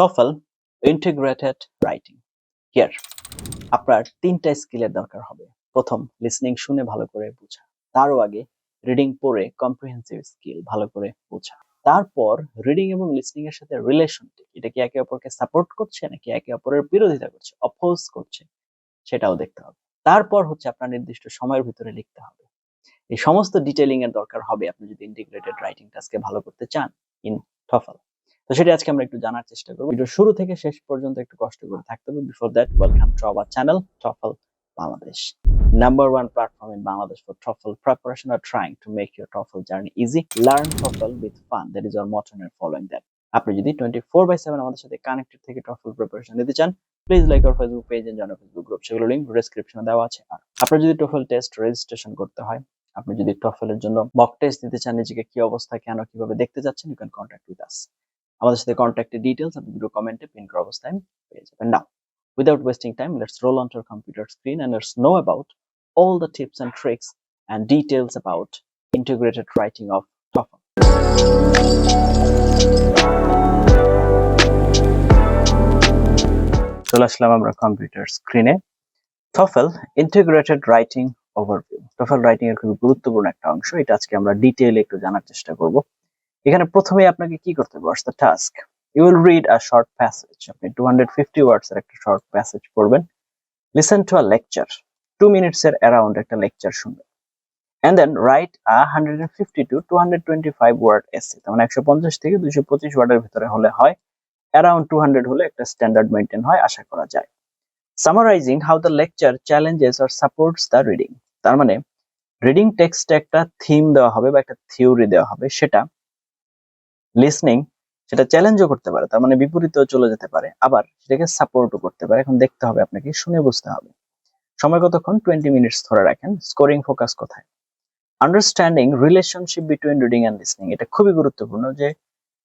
TOEFL integrated writing here আপনার তিনটা স্কিলের দরকার হবে। প্রথম লিসনিং শুনে ভালো করে বোঝা। তারও আগে রিডিং পড়ে কম্প্রিহেন্সিভ স্কিল ভালো করে বোঝা। তারপর রিডিং এবং লিসনিং এর সাথে রিলেশনটি এটা কি একে অপরকে সাপোর্ট করছে নাকি একে অপরের বিরোধিতা করছে অপোজ করছে, সেটাও দেখতে হবে। তারপর হচ্ছে আপনার নির্দিষ্ট সময়ের ভিতরে লিখতে হবে। এই সমস্ত ডিটেইলিং এর দরকার হবে আপনি যদি ইন্টিগ্রেটেড রাইটিং টাস্কে ভালো করতে চান ইন টফল তো সেটা আজকে আমরা একটু জানার চেষ্টা করব ভিডিও শুরু থেকে শেষ পর্যন্ত একটু কষ্ট করে থাকতে হবে before that welcome to our channel TOEFL Bangladesh number one platform in Bangladesh for TOEFL preparation or trying to make your TOEFL journey easy. Learn TOEFL with fun. That is our motto and following that. আপনি যদি twenty four by seven আমাদের সাথে connected থেকে TOEFL preparation নিতে চান please like our Facebook page and join Facebook group সেগুলো link ডেসক্রিপশনে দেওয়া আছে আর আপনার যদি টোফেল টেস্ট রেজিস্ট্রেশন করতে হয়, আপনি যদি টফেলের জন্য মক টেস্ট দিতে চান, নিজেকে কি অবস্থা, কেন, কীভাবে দেখতে যাচ্ছেন you can contact with us আমাদের সাথে কন্ট্যাক্টের ডিটেলস আপনি দুটো কমেন্টে পিন করার অবস্থায় পেয়ে যাবেন। না without wasting time let's roll on to our computer screen and let's know about all the tips and tricks and details about integrated writing of TOEFL চলে আসলাম আমরা কম্পিউটার স্ক্রিনে TOEFL integrated writing overview TOEFL writing এর খুব গুরুত্বপূর্ণ একটা অংশ। এটা আজকে আমরা ডিটেইলে একটু জানার চেষ্টা করব। এখানে প্রথমে আপনাকে কি করতে হবে? What's the task you will read a short passage আপনি 250 ওয়ার্ডস এর একটা শর্ট প্যাসেজ পড়বেন। Listen to a lecture two minutes এর অ্যারাউন্ড একটা লেকচার শুনবেন। And then write a hundred fifty to two hundred twenty five word essay তার মানে একশো পঞ্চাশ থেকে দুইশো পঁচিশ ওয়ার্ডের ভিতরে হলে হয়। অ্যারাউন্ড টু হান্ড্রেড হলে একটা স্ট্যান্ডার্ড মেনটেন হয়, আশা করা যায়। Summarizing how the lecture challenges or supports the reading তার মানে রিডিং টেক্সটে একটা থিম দেওয়া হবে বা একটা থিওরি দেওয়া হবে, সেটা লিসনিং সেটা চ্যালেঞ্জও করতে পারে, তার মানে বিপরীতেও চলে যেতে পারে, আবার সেটাকে সাপোর্টও করতে পারে। এখন দেখতে হবে আপনাকে, শুনে বুঝতে হবে। সময় কতক্ষণ? টোয়েন্টি মিনিটস ধরে রাখেন। স্কোরিং ফোকাস কোথায়? Understanding relationship between reading and listening এটা খুবই গুরুত্বপূর্ণ যে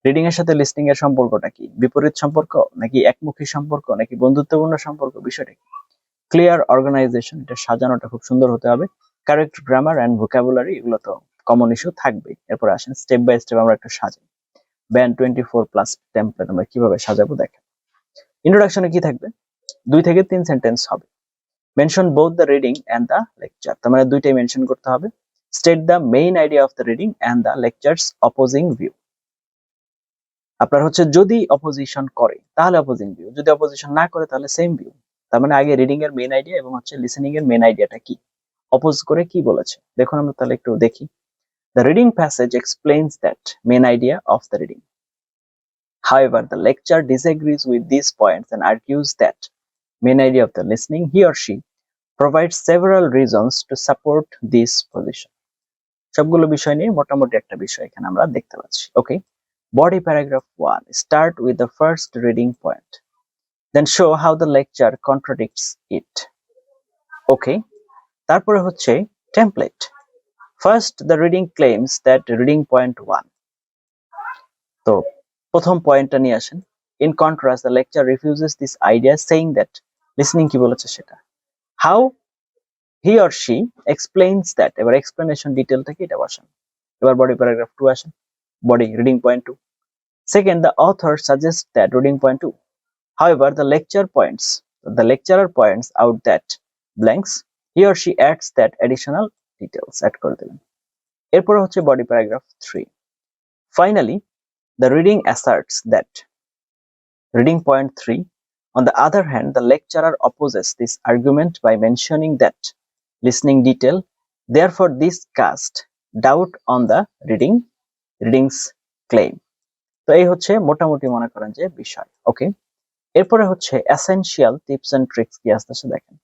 রিডিং এর সাথে লিসনিং এর সম্পর্কটা কি? বিপরীত সম্পর্ক নাকি একমুখী সম্পর্ক নাকি বন্ধুত্বপূর্ণ সম্পর্ক? বিষয়টা কি? ক্লিয়ার অর্গানাইজেশন এটা সাজানোটা খুব সুন্দর হতে হবে। কারেক্ট গ্রামার অ্যান্ড ভোকাবুলারি এগুলো তো কমন ইস্যু থাকবেই। এরপর আসেন স্টেপ বাই স্টেপ আমরা একটু সাজাই। Band twenty four plus template আমরা কীভাবে সাজাবো দেখেন। ইন্ট্রোডাকশনে কি থাকবে? দুই থেকে তিন সেন্টেন্স হবে। Mention both the reading and the lecture তার মানে দুইটাই মেনশন করতে হবে। State the main idea of the reading and the lecture's opposing view আপনার হচ্ছে যদি অপোজিশন করে, তাহলে অপোজিং ভিউ যদি অপোজিশন না করে, তাহলে সেম ভিউ তার মানে আগে রিডিং এর মেইন আইডিয়া এবং হচ্ছে লিসেনিং এর মেইন আইডিয়াটা কি? অপোজ করে কি বলেছে? দেখুন আমরা তাহলে একটু দেখি। The reading passage explains that main idea of the reading. However, the lecturer disagrees with these points and argues that main idea of the listening, he or she provides several reasons to support this position. সবগুলো বিষয় নিয়ে মোটামুটি একটা বিষয় এখানে আমরা দেখতে পাচ্ছি okay body paragraph one start with the first reading point then show how the lecture contradicts it okay তারপরে হচ্ছে template first the reading claims that reading point one তো প্রথম পয়েন্টটা নিয়ে আসেন। In contrast the lecture refuses this idea saying that listening কি বলেছে সেটা? How he or she explains that এবার এক্সপ্লেনেশন ডিটেল থেকে এটা বসান। এবার বডি প্যারাগ্রাফ টু আসেন। Body reading point two second the author suggest that reading point two However, the lecture points, the lecturer points out that blanks, he or she adds that additional details add করে দিলেন এরপর হচ্ছে body paragraph three finally the reading asserts that reading point 3 on the other hand the lecturer opposes this argument by mentioning that listening detail therefore this cast doubt on the reading readings claim তো এই হচ্ছে মোটামুটি মনে করেন যে বিষয় ওকে এরপরে হচ্ছে এসেনশিয়াল টিপস এন্ড ট্রিক্স কি আসতেছে দেখেন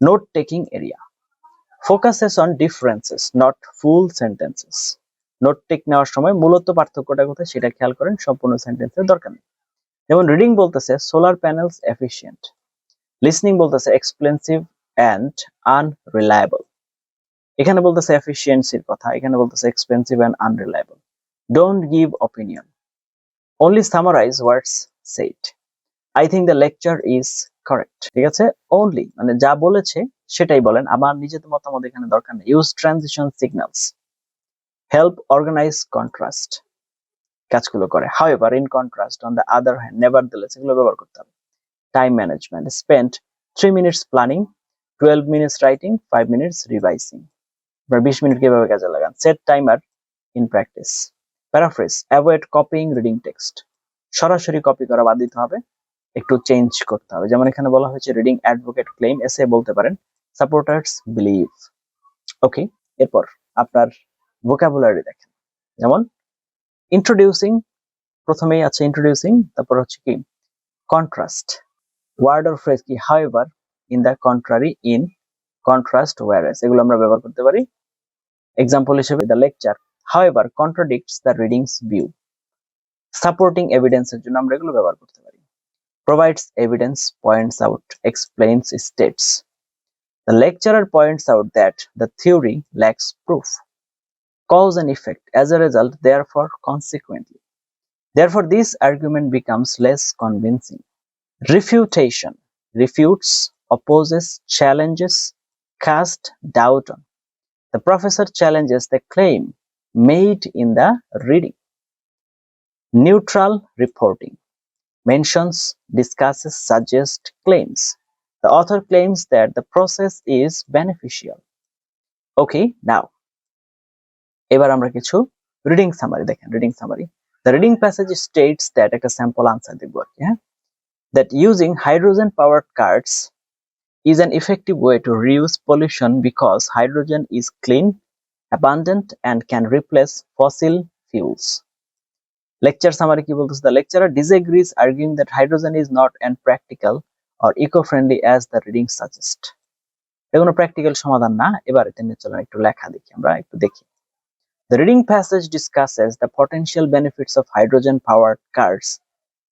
note taking area focuses on differences not full sentences note take নেওয়ার সময় মূলত পার্থক্যটা কোথায় সেটা খেয়াল করেন, সম্পূর্ণ সেন্টেন্সের দরকার নেই। যেমন রিডিং বলতেছে সোলার প্যানেলস এফিসিয়েন্ট লিসনিং বলতেছে এক্সপ্লেন্সিভ অ্যান্ড আনরিলায়েবল এখানে বলতেছে এফিসিয়েন্সির কথা। এখানে বলতেছে expensive and unreliable don't give opinion only summarize words set I think the lecture is correct ঠিক আছে? অনলি মানে যা বলেছে সেটাই বলেন। আমার নিজেদের মতামত এখানে দরকার নেই। Use transition signals help organize contrast কাজগুলো করে। However in contrast on the other hand nevertheless সেগুলো ব্যবহার করতে হবে। Time management spend three minutes planning twelve minutes writing five minutes revising আপনার বিশ মিনিট কীভাবে কাজে লাগান? Set timer in practice paraphrase avoid copying reading text সরাসরি কপি করা বাদ দিতে হবে। একটু চেঞ্জ করতে হবে। যেমন এখানে বলা হয়েছে রিডিং অ্যাডভোকেট ক্লেম এসে বলতে পারেন। সাপোর্টার্স বিলিভ ওকে এরপর আপনার ভোকাবুলারি দেখেন। যেমন ইন্ট্রোডিউসিং প্রথমেই আছে ইন্ট্রোডিউসিং তারপর হচ্ছে কি কন্ট্রাস্ট ওয়ার্ড অর ফ্রেজ কি? However in the contrary in contrast whereas এগুলো আমরা ব্যবহার করতে পারি। এক্সাম্পল হিসেবে the lecture however contradicts the readings view supporting এভিডেন্সের জন্য আমরা এগুলো ব্যবহার করতে পারি। Provides evidence, points out, explains, states. The lecturer points out that the theory lacks proof, cause and effect, as a result, therefore, consequently. Therefore, this argument becomes less convincing. Refutation refutes, opposes, challenges, cast doubt on. The professor challenges the claim made in the reading. Neutral reporting mentions, discusses, suggests, claims. The author claims that the process is beneficial. Okay, now এবার আমরা কিছু reading summary দেখেন reading summary the reading passage states that একটা sample answer দেখবো আর কি হ্যাঁ that using hydrogen powered carts is an effective way to reduce pollution because hydrogen is clean, abundant, and can replace fossil fuels. Lecture summary কি বলতেছে the lecturer disagrees arguing that hydrogen is not an practical or eco-friendly as the reading suggest এটা কোনো practical সমাধান না এবার এটা নিয়ে চলেন একটু লেখা দেখি আমরা একটু দেখি The reading passage discusses the potential benefits of hydrogen powered cars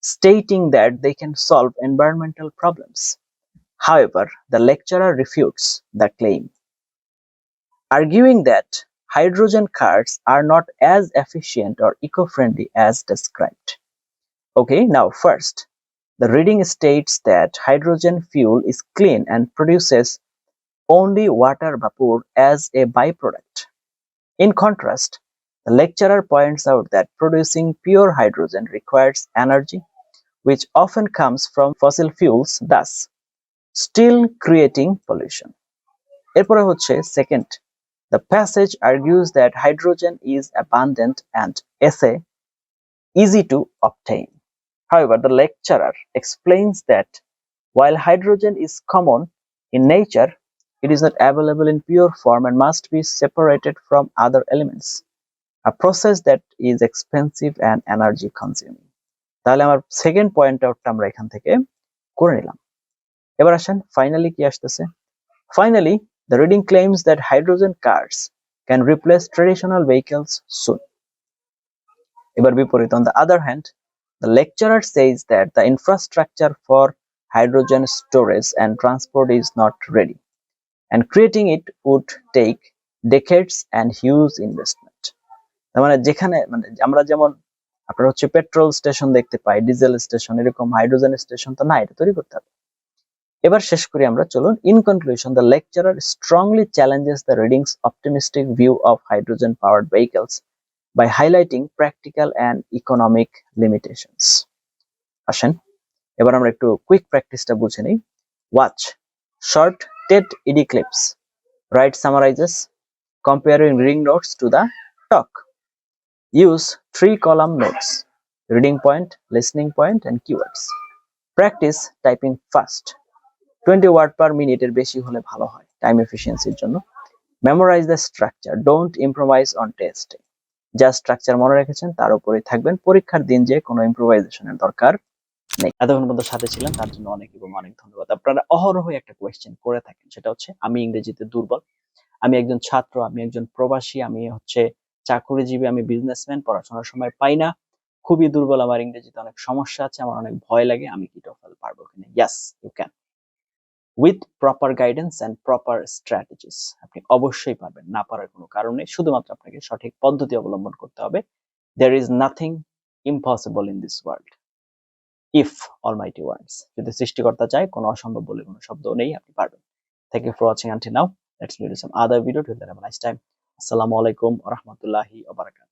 stating that they can solve environmental problems. However, the lecturer refutes the claim, arguing that hydrogen cars are not as efficient or eco-friendly as described. Okay, now first, the reading states that hydrogen fuel is clean and produces only water vapor as a byproduct. In contrast, the lecturer points out that producing pure hydrogen requires energy, which often comes from fossil fuels, thus still creating pollution. এরপরে হচ্ছে second The passage argues that hydrogen is abundant and essay easy to obtain. However, the lecturer explains that while hydrogen is common in nature, it is not available in pure form and must be separated from other elements, a process that is expensive and energy consuming. তাহলে আমার second point আউটটা আমরা এখান থেকে করে নিলাম এবার আসেন finally কি আসতেছে finally The reading claims that hydrogen cars can replace traditional vehicles soon. এবার বিপরীত on the other hand, the lecturer says that the infrastructure for hydrogen storage and transport is not ready, and creating it would take decades and huge investment. মানে যেখানে মানে আমরা যেমন আপনার হচ্ছে petrol station দেখতে পাই ডিজেল স্টেশন এরকম হাইড্রোজেন স্টেশন তো না এটা তৈরি করতে হবে এবার শেষ করি আমরা, চলুন in conclusion the lecturer strongly challenges the readings optimistic view of hydrogen powered vehicles by highlighting practical and economic limitations আসেন, এবার আমরা একটু কুইক প্র্যাকটিসটা বুঝে নিই। Watch short TED Ed clips write summarizes comparing reading notes to the talk. Use three column notes, reading point, listening point, and keywords. Practice typing fast. Twenty word per মিনিটের বেশি হলে ভালো হয় টাইম এফিসিয়েন্সির জন্য। Memorize the structure don't improvise on টেস্টে যা structure মনে রেখেছেন, তার উপরে থাকবেন। পরীক্ষার দিন যে কোনো ইম্প্রোভাইজেশনের দরকার নেই। এতক্ষণ পর্যন্ত সাথে ছিলেন, তার জন্য অনেক এবং অনেক ধন্যবাদ। আপনারা অহরহ একটা কোয়েশ্চেন করে থাকেন, সেটা হচ্ছে, আমি ইংরেজিতে দুর্বল। আমি একজন ছাত্র, আমি একজন প্রবাসী, আমি হচ্ছে চাকরিজীবী, আমি বিজনেসম্যান পড়াশোনার সময় পাই না। খুবই দুর্বল আমার ইংরেজিতে অনেক সমস্যা আছে, আমার অনেক ভয় লাগে, আমি কি টোফেল পারব কিনা? Yes you can with proper guidance and proper strategies আপনি অবশ্যই পারবেন, না পারার কোনো কারণে শুধুমাত্র আপনাকে সঠিক পদ্ধতি অবলম্বন করতে হবে। There is nothing impossible in this world if almighty words যদি সৃষ্টিকর্তা চায়, কোনো অসম্ভব বলে কোনো শব্দ নেই, আপনি পারবেন। Thank you for watching until now let's meet some other video to that nice time আসসালামু আলাইকুম রহমতুল্লাহি রাহমাতুল্লাহি